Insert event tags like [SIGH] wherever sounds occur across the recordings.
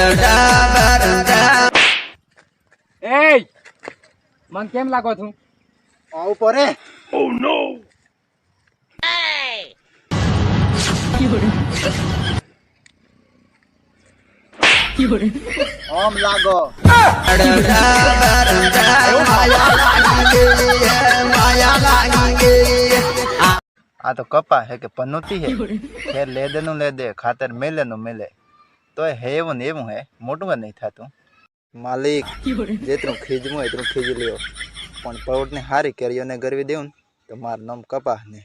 [LAUGHS] એ મન કેમ લાગો છું? આ ઉપર હે આમ લાગો. [LAUGHS] આ તો કપા હે કે પનોતી હે? ખેર લે નું લેદે ખાતર મેલે નું મેલે. તોય હે એવું ને એવું હે. મોટું નહીં થતું. માલિક જેટલું ખીજવું એટલું ખીજી લ્યો. પણ પરોટ ને હારી કેરીઓને ગરવી દેવું ને, તો મારું નામ કપા ને.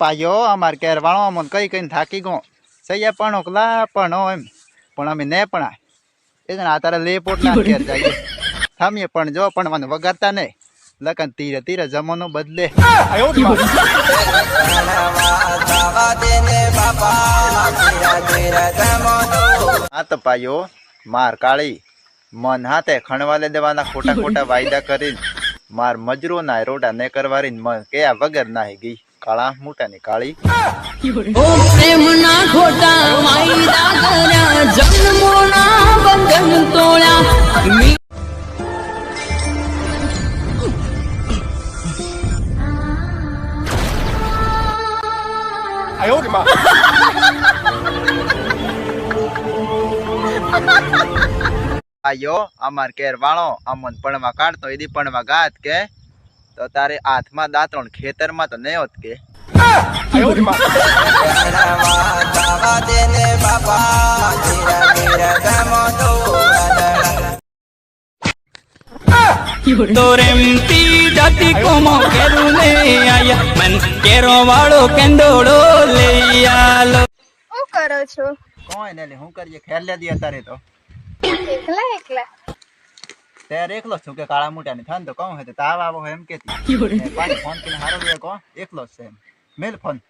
પાયો અમાર કેર વાળો અમને કઈ કઈ થાકી ગયો. સૈયા પણ ઓકલા પણ એમ. પણ અમે ને પણ એ જ ને આ તારે લેપોટ ના કેર જઈએ. થામીએ પણ જો પણ મને વગાડતા નહીં. લકન ધીરે ધીરે જમાનો બદલે. આ તો પાયો, માર કાળી. મન હાથે ખણવાલે દેવાના ખોટા ખોટા વાયદા કરીને. માર મજરો ના રોડા ને કરવારી મન કયા વગર નાહી ગઈ. કાળા મોટા ની કાળી. ઓ પ્રેમના ખોટા વાયદા આયો અમાર કેર વાળો અમન પણવા કાઢતો એદી પણવા ગાત કે તો તારે હાથમાં દાંતણ ખેતરમાં તો નહીં હોત કે. તોરેમતી જાતિ કોમો કેરું ને આયા મન કેરો વાળો કેંડોળો લઈ આલો. શું કરો છો? કોઈ ને હું કરીએ? ખેર લે દી અત્યારે તો. એકલા એકલા? ત્યારે એકલો છું કે કાળા મોટા ની થાય તો કહું હે તાવ આવો એમ કે ફોન કરીને હારો લે કહો. એકલો છે મેલ ફોન.